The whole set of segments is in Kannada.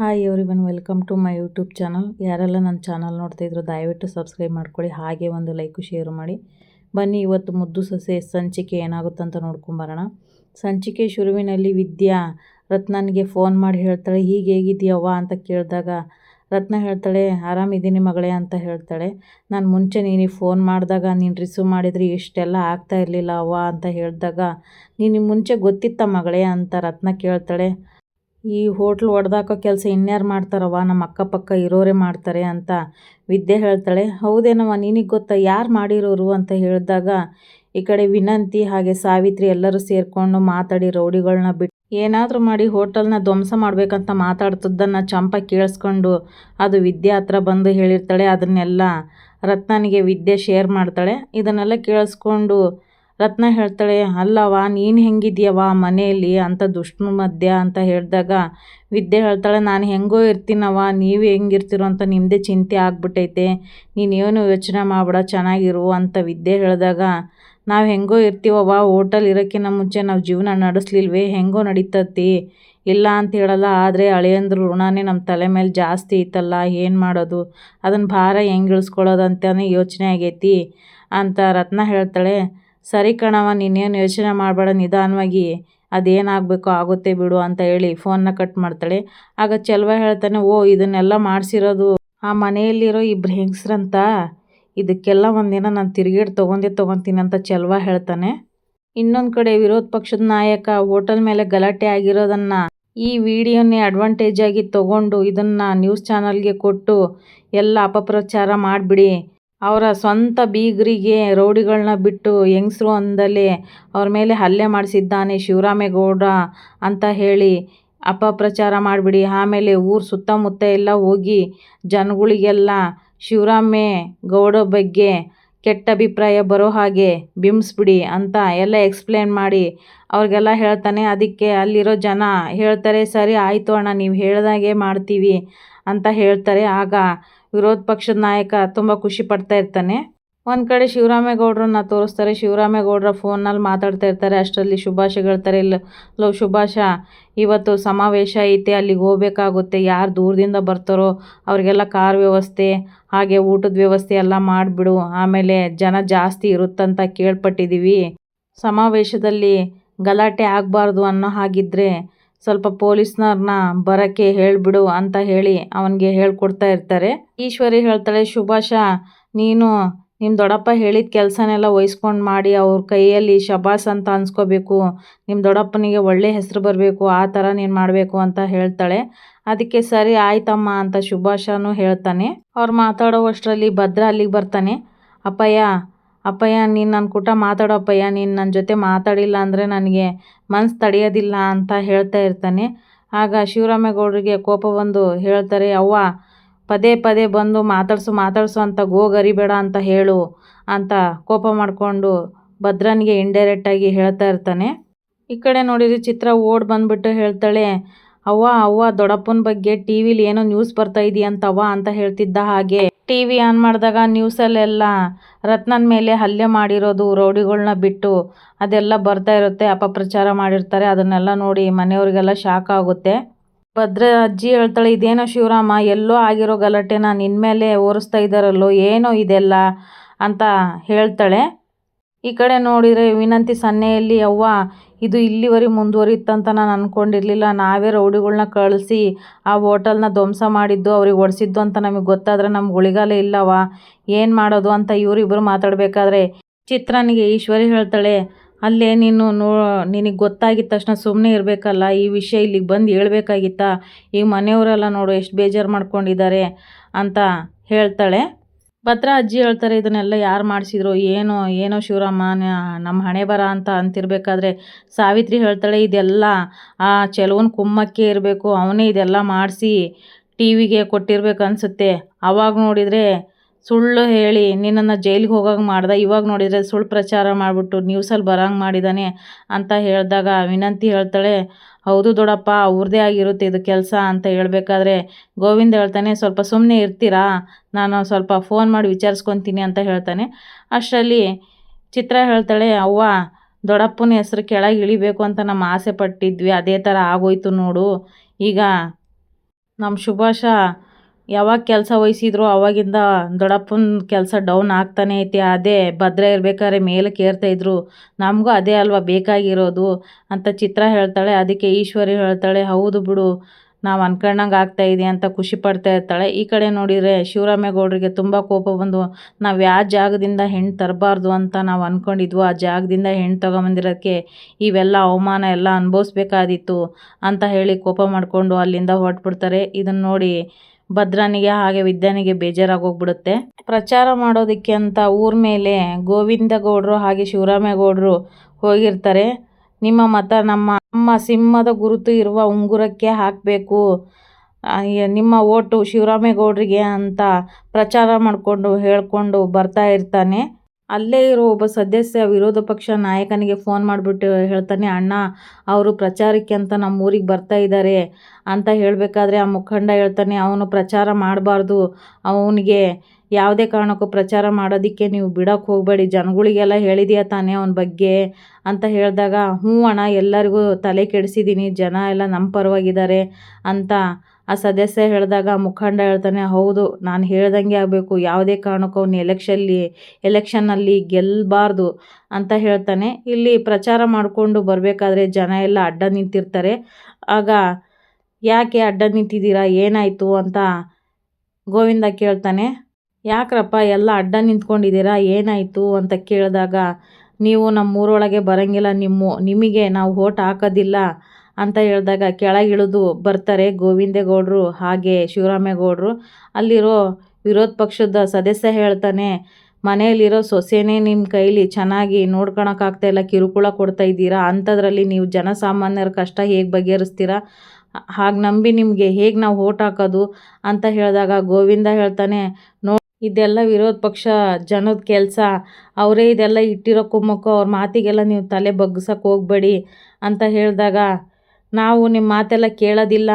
Hi everyone welcome to my YouTube channel ಯಾರೆಲ್ಲ ನನ್ನ ಚಾನಲ್ ನೋಡ್ತಾಯಿದ್ರು ದಯವಿಟ್ಟು ಸಬ್ಸ್ಕ್ರೈಬ್ ಮಾಡ್ಕೊಳ್ಳಿ, ಹಾಗೆ ಒಂದು ಲೈಕು ಶೇರು ಮಾಡಿ. ಬನ್ನಿ, ಇವತ್ತು ಮುದ್ದು ಸೊಸೆ ಸಂಚಿಕೆ ಏನಾಗುತ್ತಂತ ನೋಡ್ಕೊಂಬರೋಣ ಸಂಚಿಕೆ ಶುರುವಿನಲ್ಲಿ ವಿದ್ಯಾ ರತ್ನನಿಗೆ ಫೋನ್ ಮಾಡಿ ಹೇಳ್ತಾಳೆ, ಹೀಗೆ ಹೇಗಿದ್ದೀಯವ್ವ? ಅಂತ ಕೇಳಿದಾಗ, ರತ್ನ ಹೇಳ್ತಾಳೆ, ಆರಾಮಿದ್ದೀನಿ ಮಗಳೇ ಅಂತ ಹೇಳ್ತಾಳೆ. ನಾನು ಮುಂಚೆ ನೀನು ಫೋನ್ ಮಾಡಿದಾಗ, ನೀನು ರಿಸೀವ್ ಮಾಡಿದರೆ ಇಷ್ಟೆಲ್ಲ ಆಗ್ತಾ ಇರಲಿಲ್ಲ ಅವ್ವ ಅಂತ ಹೇಳಿದಾಗ, ನೀನು ಮುಂಚೆ ಗೊತ್ತಿತ್ತ ಮಗಳೇ? ಅಂತ ರತ್ನ ಕೇಳ್ತಾಳೆ. ಈ ಹೋಟ್ಲ್ ಒಡೆದಾಕೋ ಕೆಲಸ ಇನ್ಯಾರು ಮಾಡ್ತಾರವ್ವ? ನಮ್ಮ ಅಕ್ಕಪಕ್ಕ ಇರೋರೇ ಮಾಡ್ತಾರೆ ಅಂತ ವಿದ್ಯೆ ಹೇಳ್ತಾಳೆ. ಹೌದೇನವ್ವ, ನಿನಗೆ ಗೊತ್ತಾ? ಯಾರು ಮಾಡಿರೋರು ಅಂತ ಹೇಳಿದಾಗ ಈ ಕಡೆ ವಿನಂತಿ ಹಾಗೆ ಸಾವಿತ್ರಿ ಎಲ್ಲರೂ ಸೇರಿಕೊಂಡು ಮಾತಾಡಿ ರೌಡಿಗಳನ್ನ ಬಿಟ್ಟು ಏನಾದರೂ ಮಾಡಿ ಹೋಟೆಲ್ನ ಧ್ವಂಸ ಮಾಡಬೇಕಂತ ಮಾತಾಡ್ತಿದ್ದನ್ನು ಚಂಪ ಕೇಳಿಸ್ಕೊಂಡು ಅದು ವಿದ್ಯೆ ಹತ್ರ ಬಂದು ಹೇಳಿರ್ತಾಳೆ. ಅದನ್ನೆಲ್ಲ ರತ್ನನಿಗೆ ವಿದ್ಯೆ ಶೇರ್ ಮಾಡ್ತಾಳೆ. ಇದನ್ನೆಲ್ಲ ಕೇಳಿಸ್ಕೊಂಡು ರತ್ನ ಹೇಳ್ತಾಳೆ, ಅಲ್ಲವ್ವ, ನೀನು ಹೆಂಗಿದ್ಯವ್ವ ಮನೆಯಲ್ಲಿ? ಅಂತ ದುಷ್ಟ್ನ ಮಧ್ಯ ಅಂತ ಹೇಳಿದಾಗ, ವಿದ್ಯೆ ಹೇಳ್ತಾಳೆ, ನಾನು ಹೆಂಗೋ ಇರ್ತೀನವ್ವ, ನೀವು ಹೆಂಗಿರ್ತಿರೋ ಅಂತ ನಿಮ್ಮದೇ ಚಿಂತೆ ಆಗ್ಬಿಟ್ಟೈತೆ. ನೀನೇನು ಯೋಚನೆ ಮಾಡಬೇಡ, ಚೆನ್ನಾಗಿರು ಅಂತ ವಿದ್ಯೆ ಹೇಳಿದಾಗ, ನಾವು ಹೆಂಗೋ ಇರ್ತೀವವ್ವ, ಹೋಟೆಲ್ ಇರೋಕ್ಕಿಂತ ಮುಂಚೆ ನಾವು ಜೀವನ ನಡೆಸ್ಲಿಲ್ವೇ? ಹೆಂಗೋ ನಡೀತತಿ? ಇಲ್ಲ ಅಂತ ಹೇಳಲ್ಲ, ಆದರೆ ಅಳಿಯಂದ್ರ ಋಣನೇ ನಮ್ಮ ತಲೆ ಮೇಲೆ ಜಾಸ್ತಿ ಐತಲ್ಲ, ಏನು ಮಾಡೋದು? ಅದನ್ನು ಭಾರ ಹೆಂಗೆ ಇಳಿಸ್ಕೊಳ್ಳೋದು ಅಂತಲೇ ಯೋಚನೆ ಆಗೈತಿ ಅಂತ ರತ್ನ ಹೇಳ್ತಾಳೆ. ಸರಿ ಕಣವ ನೀನೇನು ಯೋಚನೆ ಮಾಡಬೇಡ, ನಿಧಾನವಾಗಿ ಅದೇನಾಗಬೇಕೋ ಆಗುತ್ತೆ ಬಿಡು ಅಂತ ಹೇಳಿ ಫೋನ್ನ ಕಟ್ ಮಾಡ್ತಾಳೆ. ಆಗ ಚೆಲ್ವ ಹೇಳ್ತಾನೆ, ಓ, ಇದನ್ನೆಲ್ಲ ಮಾಡಿಸಿರೋದು ಆ ಮನೆಯಲ್ಲಿರೋ ಇಬ್ಬರು ಹೆಂಗಸ್ರಂತ? ಇದಕ್ಕೆಲ್ಲ ಒಂದಿನ ನಾನು ತಿರುಗೇಟು ತೊಗೊಂಡೇ ತೊಗೊತೀನಿ ಅಂತ ಚೆಲ್ವ ಹೇಳ್ತಾನೆ. ಇನ್ನೊಂದು ಕಡೆ ವಿರೋಧ ಪಕ್ಷದ ನಾಯಕ ಹೋಟೆಲ್ ಮೇಲೆ ಗಲಾಟೆ ಆಗಿರೋದನ್ನು ಈ ವಿಡಿಯೋನೇ ಅಡ್ವಾಂಟೇಜ್ ಆಗಿ ತೊಗೊಂಡು ಇದನ್ನು ನ್ಯೂಸ್ ಚಾನಲ್ಗೆ ಕೊಟ್ಟು ಎಲ್ಲ ಅಪಪ್ರಚಾರ ಮಾಡಿಬಿಡಿ. ಅವರ ಸ್ವಂತ ಬೀಗರಿಗೆ ರೌಡಿಗಳನ್ನ ಬಿಟ್ಟು ಹೆಂಗಸ್ರು ಅಂದಲೇ ಅವ್ರ ಮೇಲೆ ಹಲ್ಲೆ ಮಾಡಿಸಿದ್ದಾನೆ ಶಿವರಾಮೇಗೌಡ ಅಂತ ಹೇಳಿ ಅಪಪ್ರಚಾರ ಮಾಡಿಬಿಡಿ. ಆಮೇಲೆ ಊರು ಸುತ್ತಮುತ್ತ ಎಲ್ಲ ಹೋಗಿ ಜನಗಳಿಗೆಲ್ಲ ಶಿವರಾಮೇಗೌಡ ಬಗ್ಗೆ ಕೆಟ್ಟ ಅಭಿಪ್ರಾಯ ಬರೋ ಹಾಗೆ ಬಿಂಬಿಸ್ಬಿಡಿ ಅಂತ ಎಲ್ಲ ಎಕ್ಸ್ಪ್ಲೇನ್ ಮಾಡಿ ಅವ್ರಿಗೆಲ್ಲ ಹೇಳ್ತಾನೆ. ಅದಕ್ಕೆ ಅಲ್ಲಿರೋ ಜನ ಹೇಳ್ತಾರೆ, ಸರಿ ಆಯಿತು ಅಣ್ಣ, ನೀವು ಹೇಳ್ದಾಗೆ ಮಾಡ್ತೀವಿ ಅಂತ ಹೇಳ್ತಾರೆ. ಆಗ ವಿರೋಧ ಪಕ್ಷದ ನಾಯಕ ತುಂಬ ಖುಷಿ ಪಡ್ತಾ ಇರ್ತಾನೆ. ಒಂದು ಕಡೆ ಶಿವರಾಮೇಗೌಡ್ರನ್ನ ತೋರಿಸ್ತಾರೆ. ಶಿವರಾಮೇಗೌಡರ ಫೋನಲ್ಲಿ ಮಾತಾಡ್ತಾ ಇರ್ತಾರೆ. ಅಷ್ಟರಲ್ಲಿ ಸುಭಾಷ ಹೇಳ್ತಾರೆ. ಇಲ್ಲ ಲೋ ಶುಭಾಷ ಇವತ್ತು ಸಮಾವೇಶ ಐತೆ, ಅಲ್ಲಿಗೆ ಹೋಗ್ಬೇಕಾಗುತ್ತೆ. ಯಾರು ದೂರದಿಂದ ಬರ್ತಾರೋ ಅವರಿಗೆಲ್ಲ ಕಾರ್ ವ್ಯವಸ್ಥೆ, ಹಾಗೆ ಊಟದ ವ್ಯವಸ್ಥೆ ಎಲ್ಲ ಮಾಡಿಬಿಡು. ಆಮೇಲೆ ಜನ ಜಾಸ್ತಿ ಇರುತ್ತಂತ ಕೇಳ್ಪಟ್ಟಿದ್ದೀವಿ ಸಮಾವೇಶದಲ್ಲಿ ಗಲಾಟೆ ಆಗಬಾರ್ದು ಅನ್ನೋ ಹಾಗಿದ್ದರೆ ಸ್ವಲ್ಪ ಪೊಲೀಸ್ನವ್ರನ್ನ ಬರೋಕ್ಕೆ ಹೇಳಿಬಿಡು ಅಂತ ಹೇಳಿ ಅವನಿಗೆ ಹೇಳ್ಕೊಡ್ತಾ ಇರ್ತಾರೆ. ಈಶ್ವರಿ ಹೇಳ್ತಾಳೆ ಶುಭಾಷ ನೀನು ನಿಮ್ಮ ದೊಡ್ಡಪ್ಪ ಹೇಳಿದ ಕೆಲಸನೆಲ್ಲ ವಹಿಸ್ಕೊಂಡು ಮಾಡಿ, ಅವ್ರ ಕೈಯಲ್ಲಿ ಶಬಾಸ್ ಅಂತ ಅನ್ಸ್ಕೋಬೇಕು. ನಿಮ್ಮ ದೊಡ್ಡಪ್ಪನಿಗೆ ಒಳ್ಳೆ ಹೆಸರು ಬರಬೇಕು, ಆ ಥರ ನೀನು ಮಾಡಬೇಕು ಅಂತ ಹೇಳ್ತಾಳೆ. ಅದಕ್ಕೆ ಸರಿ, ಆಯ್ತಮ್ಮ ಅಂತ ಶುಭಾಷನೂ ಹೇಳ್ತಾನೆ. ಅವ್ರು ಮಾತಾಡೋವಷ್ಟರಲ್ಲಿ ಭದ್ರ ಅಲ್ಲಿಗೆ ಬರ್ತಾನೆ. ಅಪ್ಪಯ್ಯ ಅಪ್ಪಯ್ಯ, ನೀನು ನನ್ನ ಕೂಟ ಮಾತಾಡೋ ಅಪ್ಪಯ್ಯ, ನೀನು ನನ್ನ ಜೊತೆ ಮಾತಾಡಿಲ್ಲ ಅಂದರೆ ನನಗೆ ಮನ್ಸು ತಡೆಯೋದಿಲ್ಲ ಅಂತ ಹೇಳ್ತಾ ಇರ್ತಾನೆ. ಆಗ ಶಿವರಾಮೇಗೌಡರಿಗೆ ಕೋಪ ಬಂದು ಹೇಳ್ತಾರೆ, ಅವ್ವ, ಪದೇ ಪದೇ ಬಂದು ಮಾತಾಡಿಸು ಮಾತಾಡಿಸು ಅಂತ ಗೋಗರಿಬೇಡ ಅಂತ ಹೇಳು ಅಂತ ಕೋಪ ಮಾಡಿಕೊಂಡು ಭದ್ರನಿಗೆ ಇಂಡೈರೆಕ್ಟಾಗಿ ಹೇಳ್ತಾ ಇರ್ತಾನೆ. ಈ ಕಡೆ ನೋಡಿರಿ ಚಿತ್ರ ಓಡ್ ಬಂದ್ಬಿಟ್ಟು ಹೇಳ್ತಾಳೆ ಅವ್ವ ಅವ್ವ, ದೊಡ್ಡಪ್ಪನ ಬಗ್ಗೆ ಟಿವಿಲಿ ಏನೋ ನ್ಯೂಸ್ ಬರ್ತಾ ಇದೆಯಂತವ್ವ ಅಂತ ಹೇಳ್ತಿದ್ದ ಹಾಗೆ. ಟಿವಿ ಆನ್ ಮಾಡಿದಾಗ ನ್ಯೂಸಲ್ಲೆಲ್ಲ ರತ್ನನ ಮೇಲೆ ಹಲ್ಲೆ ಮಾಡಿರೋದು ರೌಡಿಗಳನ್ನ ಬಿಟ್ಟು ಅದೆಲ್ಲ ಬರ್ತಾ ಇರುತ್ತೆ, ಅಪಪ್ರಚಾರ ಮಾಡಿರ್ತಾರೆ, ಅದನ್ನೆಲ್ಲ ನೋಡಿ ಮನೆಯವರಿಗೆಲ್ಲ ಶಾಕ್ ಆಗುತ್ತೆ. ಭದ್ರ ಅಜ್ಜಿ ಹೇಳ್ತಾಳೆ, ಇದೇನೋ ಶಿವರಾಮ, ಎಲ್ಲೋ ಆಗಿರೋ ಗಲಾಟೆನ ನಿನ್ನ ಮೇಲೆ ಓರಿಸ್ತಾ ಇದ್ದಾರಲ್ಲೋ, ಏನೋ ಇದೆಲ್ಲ? ಅಂತ ಹೇಳ್ತಾಳೆ. ಈ ಕಡೆ ನೋಡಿದರೆ ವಿನಂತಿ ಸನ್ನೆಯಲ್ಲಿ ಅವ್ವ ಇದು ಇಲ್ಲಿವರೆಗೆ ಮುಂದುವರಿಯುತ್ತಂತ ನಾನು ಅಂದ್ಕೊಂಡಿರಲಿಲ್ಲ ನಾವೇ ರೌಡಿಗಳ್ನ ಕಳಿಸಿ ಆ ಹೋಟೆಲ್ನ ಧ್ವಂಸ ಮಾಡಿದ್ದು ಅವ್ರಿಗೆ ಹೊಡೆಸಿದ್ದು ಅಂತ ನಮಗೆ ಗೊತ್ತಾದರೆ ನಮ್ಗೆ ಉಳಿಗಾಲ ಇಲ್ಲವ? ಏನು ಮಾಡೋದು ಅಂತ ಇವರಿಬ್ಬರು ಮಾತಾಡಬೇಕಾದ್ರೆ ಚಿತ್ರನಿಗೆ ಈಶ್ವರಿ ಹೇಳ್ತಾಳೆ, ಅಲ್ಲೇ ನೀನು ನೋ, ನಿನಗೆ ಗೊತ್ತಾಗಿದ್ದ ತಕ್ಷಣ ಸುಮ್ಮನೆ ಇರಬೇಕಲ್ಲ, ಈ ವಿಷಯ ಇಲ್ಲಿಗೆ ಬಂದು ಹೇಳ್ಬೇಕಾಗಿತ್ತಾ? ಈ ಮನೆಯವರೆಲ್ಲ ನೋಡು, ಎಷ್ಟು ಬೇಜಾರು ಮಾಡ್ಕೊಂಡಿದ್ದಾರೆ ಅಂತ ಹೇಳ್ತಾಳೆ. ಭದ್ರ ಅಜ್ಜಿ ಹೇಳ್ತಾರೆ, ಇದನ್ನೆಲ್ಲ ಯಾರು ಮಾಡಿಸಿದ್ರು? ಏನೋ ಏನೋ ಶಿವರಾಮ ನಮ್ಮ ಹಣೆ ಬರ ಅಂತ ಅಂತಿರಬೇಕಾದ್ರೆ ಸಾವಿತ್ರಿ ಹೇಳ್ತಾಳೆ, ಇದೆಲ್ಲ ಆ ಚೆಲುವನ ಕುಮ್ಮಕ್ಕೆ ಇರಬೇಕು, ಅವನೇ ಇದೆಲ್ಲ ಮಾಡಿಸಿ ಟಿ ವಿಗೆ ಕೊಟ್ಟಿರ್ಬೇಕು ಅನಿಸುತ್ತೆ. ಅವಾಗ ನೋಡಿದರೆ ಸುಳ್ಳು ಹೇಳಿ ನಿನ್ನನ್ನು ಜೈಲಿಗೆ ಹೋಗೋಂಗೆ ಮಾಡ್ದೆ. ಇವಾಗ ನೋಡಿದರೆ ಸುಳ್ಳು ಪ್ರಚಾರ ಮಾಡಿಬಿಟ್ಟು ನ್ಯೂಸಲ್ಲಿ ಬರೋಂಗೆ ಮಾಡಿದ್ದಾನೆ ಅಂತ ಹೇಳಿದಾಗ ವಿನಂತಿ ಹೇಳ್ತಾಳೆ, ಹೌದು ದೊಡ್ಡಪ್ಪ ಅವ್ರದ್ದೇ ಆಗಿರುತ್ತೆ ಇದು ಕೆಲಸ ಅಂತ ಹೇಳಬೇಕಾದ್ರೆ ಗೋವಿಂದ ಹೇಳ್ತಾನೆ, ಸ್ವಲ್ಪ ಸುಮ್ಮನೆ ಇರ್ತೀರಾ? ನಾನು ಸ್ವಲ್ಪ ಫೋನ್ ಮಾಡಿ ವಿಚಾರಿಸ್ಕೊತೀನಿ ಅಂತ ಹೇಳ್ತಾನೆ. ಅಷ್ಟರಲ್ಲಿ ಚಿತ್ರ ಹೇಳ್ತಾಳೆ, ಅವ್ವ ದೊಡ್ಡಪ್ಪನ ಹೆಸ್ರು ಕೆಳಗೆ ಇಳಿಬೇಕು ಅಂತ ನಮ್ಮ ಆಸೆ ಪಟ್ಟಿದ್ವಿ. ಅದೇ ಥರ ಆಗೋಯ್ತು ನೋಡು. ಈಗ ನಮ್ಮ ಸುಭಾಷ ಯಾವಾಗ ಕೆಲಸ ವಹಿಸಿದ್ರು, ಅವಾಗಿಂದ ದೊಡ್ಡಪ್ಪನ ಕೆಲಸ ಡೌನ್ ಆಗ್ತಾನೆ ಐತಿ. ಅದೇ ಭದ್ರ ಇರಬೇಕಾದ್ರೆ ಮೇಲಕ್ಕೆ ಇದ್ರು. ನಮಗೂ ಅದೇ ಅಲ್ವಾ ಬೇಕಾಗಿರೋದು ಅಂತ ಚಿತ್ರ ಹೇಳ್ತಾಳೆ. ಅದಕ್ಕೆ ಈಶ್ವರಿ ಹೇಳ್ತಾಳೆ, ಹೌದು ಬಿಡು, ನಾವು ಅನ್ಕೊಂಡಂಗೆ ಇದೆ ಅಂತ ಖುಷಿ ಪಡ್ತಾ ಇರ್ತಾಳೆ. ಈ ಕಡೆ ನೋಡಿದರೆ ಶಿವರಾಮೇಗೌಡರಿಗೆ ತುಂಬ ಕೋಪ ಬಂದು, ನಾವು ಯಾವ ಜಾಗದಿಂದ ಹೆಣ್ಣು ತರಬಾರ್ದು ಅಂತ ನಾವು ಅಂದ್ಕೊಂಡಿದ್ವು ಆ ಜಾಗದಿಂದ ಹೆಣ್ಣು ತೊಗೊಂಬಂದಿರೋಕ್ಕೆ ಇವೆಲ್ಲ ಅವಮಾನ ಎಲ್ಲ ಅನುಭವಿಸ್ಬೇಕಾದಿತ್ತು ಅಂತ ಹೇಳಿ ಕೋಪ ಮಾಡಿಕೊಂಡು ಅಲ್ಲಿಂದ ಹೊರಟ್ಬಿಡ್ತಾರೆ. ಇದನ್ನು ನೋಡಿ ಭದ್ರನಿಗೆ ಹಾಗೆ ವಿದ್ಯಾನಿಗೆ ಬೇಜಾರಾಗೋಗ್ಬಿಡುತ್ತೆ. ಪ್ರಚಾರ ಮಾಡೋದಕ್ಕೆ ಅಂತ ಊರ ಮೇಲೆ ಗೋವಿಂದ ಗೌಡರು ಹಾಗೆ ಶಿವರಾಮೇಗೌಡರು ಹೋಗಿರ್ತಾರೆ. ನಿಮ್ಮ ಮತ ನಮ್ಮ ನಮ್ಮ ಸಿಂಹದ ಗುರುತು ಇರುವ ಉಂಗುರಕ್ಕೆ ಹಾಕಬೇಕು. ನಿಮ್ಮ ಓಟು ಶಿವರಾಮೇಗೌಡರಿಗೆ ಅಂತ ಪ್ರಚಾರ ಮಾಡಿಕೊಂಡು ಹೇಳಿಕೊಂಡು ಬರ್ತಾ ಇರ್ತಾನೆ. ಅಲ್ಲೇ ಇರೋ, ಒಬ್ಬ ಸದಸ್ಯ ವಿರೋಧ ಪಕ್ಷ ನಾಯಕನಿಗೆ ಫೋನ್ ಮಾಡಿಬಿಟ್ಟು ಹೇಳ್ತಾನೆ, ಅಣ್ಣ, ಅವರು ಪ್ರಚಾರಕ್ಕೆ ಅಂತ ನಮ್ಮ ಊರಿಗೆ ಬರ್ತಾ ಇದ್ದಾರೆ ಅಂತ ಹೇಳಬೇಕಾದ್ರೆ ಆ ಮುಖಂಡ ಹೇಳ್ತಾನೆ, ಅವನು ಪ್ರಚಾರ ಮಾಡಬಾರ್ದು. ಅವನಿಗೆ ಯಾವುದೇ ಕಾರಣಕ್ಕೂ ಪ್ರಚಾರ ಮಾಡೋದಕ್ಕೆ ನೀವು ಬಿಡೋಕ್ಕೆ ಹೋಗಬೇಡಿ. ಜನಗಳಿಗೆಲ್ಲ ಹೇಳಿದೀಯ ತಾನೇ ಅವನ ಬಗ್ಗೆ ಅಂತ ಹೇಳಿದಾಗ, ಹ್ಞೂ ಅಣ್ಣ, ಎಲ್ಲರಿಗೂ ತಲೆ ಕೆಡಿಸಿದ್ದೀನಿ. ಜನ ಎಲ್ಲ ನಮ್ಮ ಪರವಾಗಿದ್ದಾರೆ ಅಂತ ಆ ಸದಸ್ಯ ಹೇಳಿದಾಗ ಮುಖಂಡ ಹೇಳ್ತಾನೆ, ಹೌದು, ನಾನು ಹೇಳ್ದಂಗೆ ಆಗಬೇಕು. ಯಾವುದೇ ಕಾರಣಕ್ಕೂ ಅವನು ಎಲೆಕ್ಷಲ್ಲಿ ಎಲೆಕ್ಷನ್ನಲ್ಲಿ ಗೆಲ್ಲಬಾರ್ದು ಅಂತ ಹೇಳ್ತಾನೆ. ಇಲ್ಲಿ ಪ್ರಚಾರ ಮಾಡಿಕೊಂಡು ಬರಬೇಕಾದ್ರೆ ಜನ ಎಲ್ಲ ಅಡ್ಡ ನಿಂತಿರ್ತಾರೆ. ಆಗ, ಯಾಕೆ ಅಡ್ಡ ನಿಂತಿದ್ದೀರಾ? ಏನಾಯಿತು? ಅಂತ ಗೋವಿಂದ ಕೇಳ್ತಾನೆ. ಯಾಕ್ರಪ್ಪ ಎಲ್ಲ ಅಡ್ಡ ನಿಂತ್ಕೊಂಡಿದ್ದೀರಾ? ಏನಾಯಿತು? ಅಂತ ಕೇಳಿದಾಗ, ನೀವು ನಮ್ಮ ಊರೊಳಗೆ ಬರೋಂಗಿಲ್ಲ. ನಿಮ್ಮ, ನಿಮಗೆ ನಾವು ಓಟ್ ಹಾಕೋದಿಲ್ಲ. ಅಂತ ಹೇಳಿದಾಗ ಕೆಳಗಿಳಿದು ಬರ್ತಾರೆ ಗೋವಿಂದೇಗೌಡರು, ಹಾಗೆ ಶಿವರಾಮೇಗೌಡರು. ಅಲ್ಲಿರೋ ವಿರೋಧ ಪಕ್ಷದ ಸದಸ್ಯ ಹೇಳ್ತಾನೆ, ಮನೆಯಲ್ಲಿರೋ ಸೊಸೆನೇ ನಿಮ್ಮ ಕೈಲಿ ಚೆನ್ನಾಗಿ ಇಲ್ಲ, ಕಿರುಕುಳ ಕೊಡ್ತಾ ಇದ್ದೀರಾ? ಅಂಥದ್ರಲ್ಲಿ ನೀವು ಜನಸಾಮಾನ್ಯರ ಕಷ್ಟ ಹೇಗೆ ಬಗೆಹರಿಸ್ತೀರಾ? ಹಾಗೆ ನಂಬಿ ನಿಮಗೆ ಹೇಗೆ ನಾವು ಓಟ್ ಹಾಕೋದು? ಅಂತ ಹೇಳಿದಾಗ ಗೋವಿಂದ ಹೇಳ್ತಾನೆ, ನೋ, ಇದೆಲ್ಲ ವಿರೋಧ ಪಕ್ಷ ಜನದ ಕೆಲಸ. ಅವರೇ ಇದೆಲ್ಲ ಇಟ್ಟಿರೋ ಕುಮ್ಮಕ್ಕು ಅವ್ರ ಮಾತಿಗೆಲ್ಲ ನೀವು ತಲೆ ಬಗ್ಗಿಸೋಕೆ ಹೋಗಬೇಡಿ ಅಂತ ಹೇಳಿದಾಗ ನಾವು ನಿಮ್ಮ ಮಾತೆಲ್ಲ ಕೇಳೋದಿಲ್ಲ.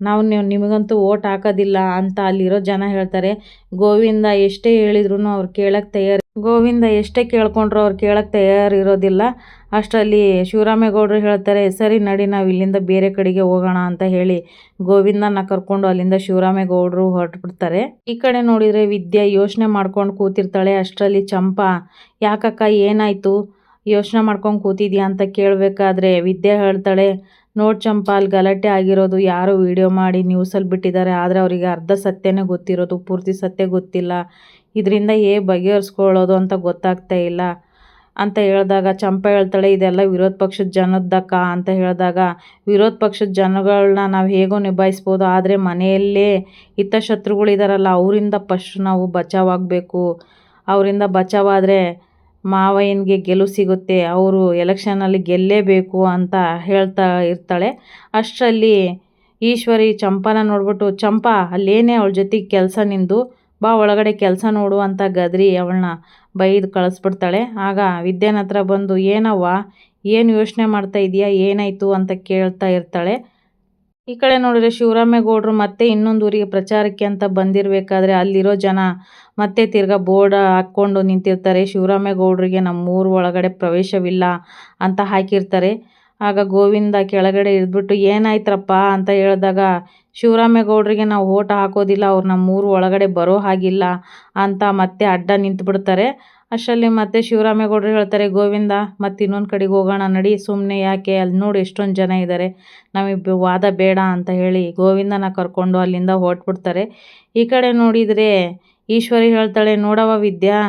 ನಾವು ನೀವು ನಿಮಗಂತೂ ಓಟ್ ಹಾಕೋದಿಲ್ಲ ಅಂತ ಅಲ್ಲಿರೋ ಜನ ಹೇಳ್ತಾರೆ. ಗೋವಿಂದ ಎಷ್ಟೇ ಹೇಳಿದ್ರು ಅವ್ರು ಕೇಳಕ್ಕೆ ತಯಾರು ಗೋವಿಂದ ಎಷ್ಟೇ ಕೇಳ್ಕೊಂಡ್ರು ಅವ್ರು ಕೇಳಕ್ಕೆ ತಯಾರಿರೋದಿಲ್ಲ. ಅಷ್ಟರಲ್ಲಿ ಶಿವರಾಮೇಗೌಡರು ಹೇಳ್ತಾರೆ, ಸರಿ ನಡಿ, ನಾವು ಇಲ್ಲಿಂದ ಬೇರೆ ಕಡೆಗೆ ಹೋಗೋಣ ಅಂತ ಹೇಳಿ. ಗೋವಿಂದನ ಕರ್ಕೊಂಡು ಅಲ್ಲಿಂದ ಶಿವರಾಮೇಗೌಡರು ಹೊರಟ್ಬಿಡ್ತಾರೆ. ಈ ಕಡೆ ನೋಡಿದರೆ ವಿದ್ಯಾ ಯೋಚನೆ ಮಾಡ್ಕೊಂಡು ಕೂತಿರ್ತಾಳೆ ಅಷ್ಟರಲ್ಲಿ ಚಂಪಾ, ಯಾಕಕ್ಕ, ಏನಾಯಿತು? ಯೋಚನೆ ಮಾಡ್ಕೊಂಡು ಕೂತಿದ್ಯಾ ಅಂತ ಕೇಳಬೇಕಾದ್ರೆ, ವಿದ್ಯೆ ಹೇಳ್ತಾಳೆ ನೋಡ್ ಚಂಪಾ ಅಲ್ಲಿ ಗಲಾಟೆ ಆಗಿರೋದು ಯಾರೋ ವಿಡಿಯೋ ಮಾಡಿ ನ್ಯೂಸಲ್ಲಿ ಬಿಟ್ಟಿದ್ದಾರೆ. ಆದರೆ ಅವರಿಗೆ ಅರ್ಧ ಸತ್ಯನೇ ಗೊತ್ತಿರೋದು, ಪೂರ್ತಿ ಸತ್ಯ ಗೊತ್ತಿಲ್ಲ. ಇದರಿಂದ ಏ ಬಗೆಹರಿಸ್ಕೊಳ್ಳೋದು ಅಂತ ಗೊತ್ತಾಗ್ತಾ ಇಲ್ಲ. ಅಂತ ಹೇಳಿದಾಗ, ಚಂಪಾ ಹೇಳ್ತಾಳೆ, ಇದೆಲ್ಲ ವಿರೋಧ ಪಕ್ಷದ ಜನದ್ದಕ್ಕ ಅಂತ ಹೇಳಿದಾಗ, ವಿರೋಧ ಪಕ್ಷದ ಜನಗಳನ್ನ ನಾವು ಹೇಗೋ ನಿಭಾಯಿಸ್ಬೋದು, ಆದರೆ ಮನೆಯಲ್ಲೇ ಹಿತಶತ್ರುಗಳಿದಾರಲ್ಲ ಅವರಿಂದ ಫಸ್ಟ್ ನಾವು ಬಚಾವಾಗಬೇಕು ಅವರಿಂದ ಬಚಾವಾದರೆ ಮಾವಯ್ಯನಿಗೆ ಗೆಲುವು ಸಿಗುತ್ತೆ, ಅವರು ಎಲೆಕ್ಷನಲ್ಲಿ ಗೆಲ್ಲೇಬೇಕು ಅಂತ ಹೇಳ್ತಾ ಇರ್ತಾಳೆ. ಅಷ್ಟರಲ್ಲಿ ಈಶ್ವರಿ ಚಂಪನ ನೋಡ್ಬಿಟ್ಟು, ಚಂಪ, ಅಲ್ಲೇನೇ ಅವಳ ಜೊತೆಗೆ ಕೆಲಸ ನಿಂದು? ಬಾ ಒಳಗಡೆ ಕೆಲಸ ನೋಡು ಅಂತ ಗದ್ರಿ ಅವಳನ್ನ ಬೈದು ಕಳಿಸ್ಬಿಡ್ತಾಳೆ. ಆಗ ವಿದ್ಯಾನ ಹತ್ರ ಬಂದು, ಏನವ್ವ, ಏನು ಯೋಚನೆ ಮಾಡ್ತಾ ಇದೀಯಾ? ಏನಾಯಿತು? ಅಂತ ಕೇಳ್ತಾ ಇರ್ತಾಳೆ. ಈ ಕಡೆ ನೋಡಿದ್ರೆ ಶಿವರಾಮೇಗೌಡರು ಮತ್ತೆ ಇನ್ನೊಂದು ಊರಿಗೆ ಪ್ರಚಾರಕ್ಕೆ ಅಂತ ಬಂದಿರಬೇಕಾದ್ರೆ ಅಲ್ಲಿರೋ ಜನ ಮತ್ತೆ ತಿರ್ಗ ಬೋರ್ಡ್ ಹಾಕ್ಕೊಂಡು ನಿಂತಿರ್ತಾರೆ. ಶಿವರಾಮೇಗೌಡರಿಗೆ ನಮ್ಮೂರು ಒಳಗಡೆ ಪ್ರವೇಶವಿಲ್ಲ ಅಂತ ಹಾಕಿರ್ತಾರೆ. ಆಗ ಗೋವಿಂದ ಕೆಳಗಡೆ ಇದ್ಬಿಟ್ಟು, ಏನಾಯ್ತರಪ್ಪ? ಅಂತ ಹೇಳಿದಾಗ, ಶಿವರಾಮೇಗೌಡರಿಗೆ ನಾವು ಓಟ್ ಹಾಕೋದಿಲ್ಲ, ಅವ್ರು ನಮ್ಮ ಊರು ಒಳಗಡೆ ಬರೋ ಹಾಗಿಲ್ಲ ಅಂತ ಮತ್ತೆ ಅಡ್ಡ ನಿಂತುಬಿಡ್ತಾರೆ. ಅಷ್ಟರಲ್ಲಿ ಮತ್ತೆ ಶಿವರಾಮೇಗೌಡರು ಹೇಳ್ತಾರೆ, ಗೋವಿಂದ, ಮತ್ತೆ ಇನ್ನೊಂದು ಕಡೆಗೆ ಹೋಗೋಣ, ನಡಿ ಸುಮ್ಮನೆ ಯಾಕೆ? ಅಲ್ಲಿ ನೋಡಿ ಎಷ್ಟೊಂದು ಜನ ಇದ್ದಾರೆ ನಮಗೆ ವಾದ ಬೇಡ ಅಂತ ಹೇಳಿ ಗೋವಿಂದನ ಕರ್ಕೊಂಡು ಅಲ್ಲಿಂದ ಹೊರಟ್ಬಿಡ್ತಾರೆ. ಈ ಕಡೆ ನೋಡಿದರೆ ಈಶ್ವರಿ ಹೇಳ್ತಾಳೆ ನೋಡವ ವಿದ್ಯಾ,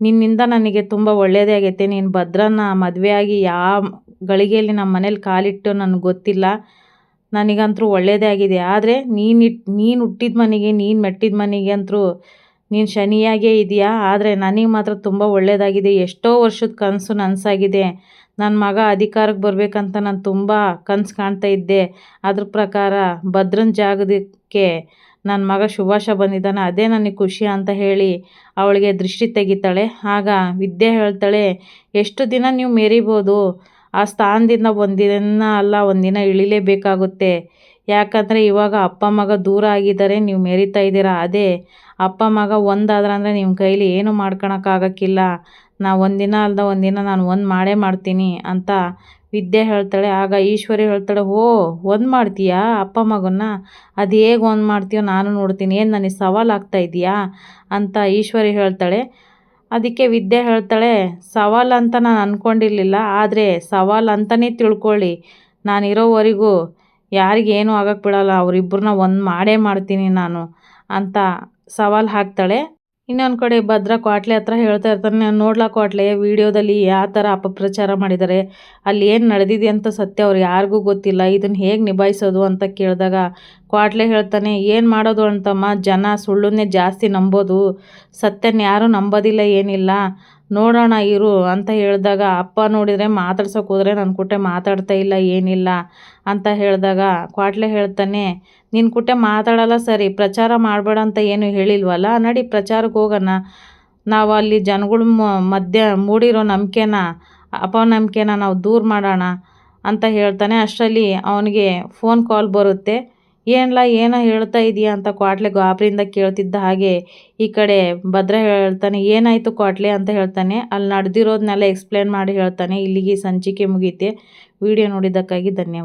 ನಿನ್ನಿಂದ ನನಗೆ ತುಂಬ ಒಳ್ಳೆಯದೇ ಆಗೈತೆ. ನೀನು ಭದ್ರನ ಮದುವೆಯಾಗಿ ಯಾವ ಗಳಿಗೆಯಲ್ಲಿ ನಮ್ಮ ಮನೇಲಿ ಕಾಲಿಟ್ಟು ನನಗೆ ಗೊತ್ತಿಲ್ಲ. ನನಗಂತೂ ಒಳ್ಳೆಯದೇ ಆಗಿದೆ. ಆದರೆ ನೀನು ಇಟ್, ನೀನು ಹುಟ್ಟಿದ ಮನೆಗೆ, ನೀನು ಮೆಟ್ಟಿದ ಮನೆಗೆ ಅಂತೂ ನೀನು ಶನಿಯಾಗೇ ಇದೆಯಾ? ಆದರೆ ನನಗೆ ಮಾತ್ರ ತುಂಬ ಒಳ್ಳೆಯದಾಗಿದೆ ಎಷ್ಟೋ ವರ್ಷದ ಕನಸು ನನಸಾಗಿದೆ. ನನ್ನ ಮಗ ಅಧಿಕಾರಕ್ಕೆ ಬರಬೇಕಂತ ನಾನು ತುಂಬ ಕನಸು ಕಾಣ್ತಾ ಇದ್ದೆ. ಅದ್ರ ಪ್ರಕಾರ ಭದ್ರನ ಜಾಗದಕ್ಕೆ ನನ್ನ ಮಗ ಶುಭಾಷ ಬಂದಿದ್ದಾನೆ. ಅದೇ ನನಗೆ ಖುಷಿ ಅಂತ ಹೇಳಿ ಅವಳಿಗೆ ದೃಷ್ಟಿ ತೆಗಿತಾಳೆ. ಆಗ ವಿದ್ಯೆ ಹೇಳ್ತಾಳೆ, ಎಷ್ಟು ದಿನ ನೀವು ಮೆರಿಬೋದು? ಆ ಸ್ಥಾನದಿಂದ ಒಂದಿನ ಅಲ್ಲ, ಒಂದಿನ ಇಳಿಲೇಬೇಕಾಗುತ್ತೆ. ಯಾಕಂದರೆ ಇವಾಗ ಅಪ್ಪ ಮಗ ದೂರ ಆಗಿದ್ದಾರೆ. ನೀವು ಮೆರಿತಾ ಇದ್ದೀರಾ? ಅದೇ ಅಪ್ಪ, ಮಗ ಒಂದಾದ್ರೆ ಅಂದರೆ ನಿಮ್ಮ ಕೈಲಿ ಏನು ಮಾಡ್ಕೊಳಕ್ಕಾಗಕ್ಕಿಲ್ಲ ನಾ ಒಂದಿನ ಅಲ್ದ ಒಂದಿನ ನಾನು ಒಂದು ಮಾಡೇ ಮಾಡ್ತೀನಿ ಅಂತ ವಿದ್ಯೆ ಹೇಳ್ತಾಳೆ. ಆಗ ಈಶ್ವರಿ ಹೇಳ್ತಾಳೆ ಓ ಒಂದು ಮಾಡ್ತೀಯಾ ಅಪ್ಪ, ಮಗನ್ನ? ಅದು ಹೇಗೆ ಒಂದು ಮಾಡ್ತೀಯೋ ನಾನು ನೋಡ್ತೀನಿ. ಏನು ನನಗೆ ಸವಾಲು ಆಗ್ತಾ ಇದೆಯಾ? ಅಂತ ಈಶ್ವರಿ ಹೇಳ್ತಾಳೆ. ಅದಕ್ಕೆ ವಿದ್ಯೆ ಹೇಳ್ತಾಳೆ, ಸವಾಲು ಅಂತ ನಾನು ಅಂದ್ಕೊಂಡಿರಲಿಲ್ಲ ಆದರೆ ಸವಾಲು ಅಂತಲೇ ತಿಳ್ಕೊಳ್ಳಿ. ನಾನಿರೋವರೆಗೂ ಯಾರಿಗೇನೂ ಆಗಕ್ಕೆ ಬಿಡೋಲ್ಲ. ಅವರಿಬ್ಬರನ್ನ ಒಂದು ಮಾಡೇ ಮಾಡ್ತೀನಿ ನಾನು ಅಂತ ಸವಾಲು ಹಾಕ್ತಾಳೆ. ಇನ್ನೊಂದು ಕಡೆ ಭದ್ರಾ ಕ್ವಾಟ್ಲೆ ಹತ್ರ ಹೇಳ್ತಾ ಇರ್ತಾನೆ ನೋಡ್ಲಾ ಕ್ವಾಟ್ಲೆ, ವಿಡಿಯೋದಲ್ಲಿ ಯಾವ ಥರ ಅಪಪ್ರಚಾರ ಮಾಡಿದ್ದಾರೆ ಅಲ್ಲಿ ಏನು ನಡೆದಿದೆ ಅಂತ ಸತ್ಯ ಅವ್ರು ಯಾರಿಗೂ ಗೊತ್ತಿಲ್ಲ. ಇದನ್ನು ಹೇಗೆ ನಿಭಾಯಿಸೋದು? ಅಂತ ಕೇಳಿದಾಗ ಕ್ವಾಟ್ಲೆ ಹೇಳ್ತಾನೆ, ಏನು ಮಾಡೋದು ಅಂತಮ್ಮ? ಜನ ಸುಳ್ಳನ್ನೇ ಜಾಸ್ತಿ ನಂಬೋದು. ಸತ್ಯನ ಯಾರು ನಂಬೋದಿಲ್ಲ, ಏನಿಲ್ಲ. ನೋಡೋಣ ಇರು ಅಂತ ಹೇಳಿದಾಗ, ಅಪ್ಪ ನೋಡಿದರೆ ಮಾತಾಡ್ಸೋಕೆ ಹೋದರೆ ನನ್ನ ಕುಟ್ಟೆ ಮಾತಾಡ್ತಾ ಇಲ್ಲ, ಏನಿಲ್ಲ ಅಂತ ಹೇಳಿದಾಗ ಕ್ವಾಟ್ಲೆ ಹೇಳ್ತಾನೆ ನಿನ್ನ ಕುಟ್ಟೆ ಮಾತಾಡಲ್ಲ ಸರಿ, ಪ್ರಚಾರ ಮಾಡಬೇಡ ಅಂತ ಏನು ಹೇಳಿಲ್ವಲ್ಲ? ನಡಿ ಪ್ರಚಾರಕ್ಕೆ ಹೋಗೋಣ. ನಾವು ಅಲ್ಲಿ ಜನಗಳ ಮಧ್ಯ ಮೂಡಿರೋ ನಂಬಿಕೆನ, ಅಪನಂಬಿಕೆನ ನಾವು ದೂರ ಮಾಡೋಣ ಅಂತ ಹೇಳ್ತಾನೆ. ಅಷ್ಟರಲ್ಲಿ ಅವನಿಗೆ ಫೋನ್ ಕಾಲ್ ಬರುತ್ತೆ. ಏನಲ್ಲ ಏನೋ ಹೇಳ್ತಾ ಇದೆಯಾ ಅಂತ ಕ್ವಾಟ್ಲೆ ಗಾಬರಿಯಿಂದ ಕೇಳ್ತಿದ್ದ ಹಾಗೆ ಈ ಕಡೆ ಭದ್ರ ಹೇಳ್ತಾನೆ. ಏನಾಯಿತು ಕ್ವಾಟ್ಲೆ ಅಂತ ಹೇಳ್ತಾನೆ. ಅಲ್ಲಿ ನಡೆದಿರೋದನ್ನೆಲ್ಲ ಎಕ್ಸ್ಪ್ಲೇನ್ ಮಾಡಿ ಹೇಳ್ತಾನೆ. ಇಲ್ಲಿಗೆ ಸಂಚಿಕೆ ಮುಗೀತೆ. ವಿಡಿಯೋ ನೋಡಿದ್ದಕ್ಕಾಗಿ ಧನ್ಯವಾದ.